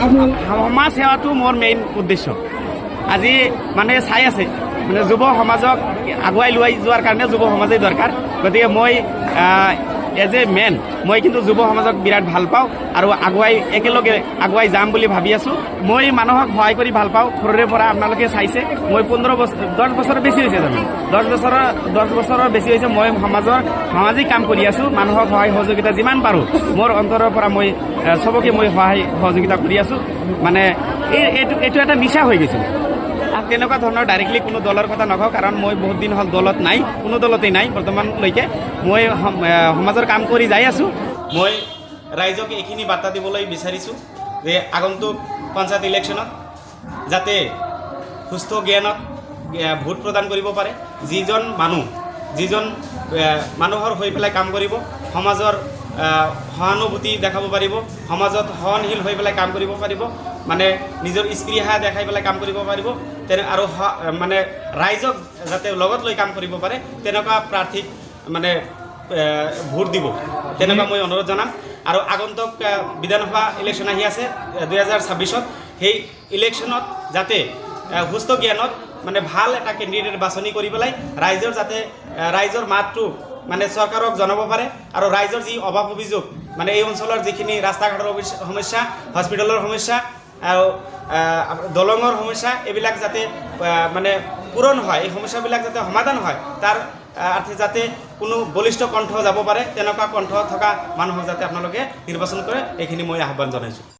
সমাজ সেৱাটো মোৰ মেইন উদ্দেশ্য। আজি মানুহে চাই আছে মানে যুৱ সমাজক আগুৱাই লৈ যোৱাৰ কাৰণে যুৱ সমাজেই দৰকাৰ। গতিকে মই এজ এ মেন মই কিন্তু যুৱ সমাজক বিৰাট ভালো পাওঁ আৰু আগুৱাই, একেলগে আগুৱাই যাম বুলি ভাবি আছোঁ। মই মানুহক সহায় কৰি ভালো পাওঁ, সৰুৰে পৰা আপোনালোকে চাইছে। মই পোন্ধৰ বছৰ দহ বছৰৰ বেছি হৈছে জানো? দহ বছৰৰ দহ বছৰৰ বেছি হৈছে মই সমাজৰ, সামাজিক কাম কৰি আছোঁ, মানুহক সহায় সহযোগিতা যিমান পাৰোঁ। মোৰ অন্তৰৰ পৰা মই চবকে মই সহায় সহযোগিতা কৰি আছোঁ। মানে এই, এইটো এইটো এটা নিচা হৈ গৈছে। তেনেকুৱা ধৰণৰ ডাইৰেক্টলি কোনো দলৰ কথা নকওঁ, কাৰণ মই বহুত দিন হ'ল দলত নাই, কোনো দলতেই নাই বৰ্তমানলৈকে। মই সম- সমাজৰ কাম কৰি যাই আছোঁ। মই ৰাইজক এইখিনি বাৰ্তা দিবলৈ বিচাৰিছোঁ যে আগন্তুক পঞ্চায়ত ইলেকশ্যনত যাতে সুস্থ জ্ঞানত ভোট প্ৰদান কৰিব পাৰে। যিজন মানুহ, যিজন মানুহৰ হৈ পেলাই কাম কৰিব, সমাজৰ সহানুভূতি দেখাব পাৰিব, সমাজত সহনশীল হৈ পেলাই কাম কৰিব পাৰিব মানে নিজৰ স্পৃহা দেখাই পেলাই কাম কৰিব পাৰিব, তেনে আৰু মানে ৰাইজক যাতে লগত লৈ কাম কৰিব পাৰে, তেনেকুৱা প্ৰাৰ্থীক মানে ভোট দিব, তেনেকুৱা মই অনুৰোধ জনাম। আৰু আগন্তুক বিধানসভা ইলেকশ্যন আহি আছে দুহেজাৰ ছাব্বিছত সেই ইলেকশ্যনত যাতে সুস্থ জ্ঞানত মানে ভালো এটা কেণ্ডিডেট বাছনি কৰি পেলাই, ৰাইজৰ যাতে ৰাইজৰ মাতটো মানে চৰকাৰক জনাব পাৰে আৰু ৰাইজৰ যি অভাৱ অভিযোগ মানে এই অঞ্চলৰ যিখিনি ৰাস্তা ঘাটৰ সমস্যা হস্পিটেলৰ সমস্যা আৰু দলঙৰ সমস্যা এইবিলাক যাতে মানে পূৰণ হয় এই সমস্যাবিলাক যাতে সমাধান হয় তাৰ আহ, যাতে কোনো বলিষ্ঠ কণ্ঠ যাব পাৰে তেনেকুৱা কণ্ঠ থকা মানুহক যাতে আপোনালোকে নিৰ্বাচন কৰে এইখিনি মই আহ্বান জনাইছোঁ।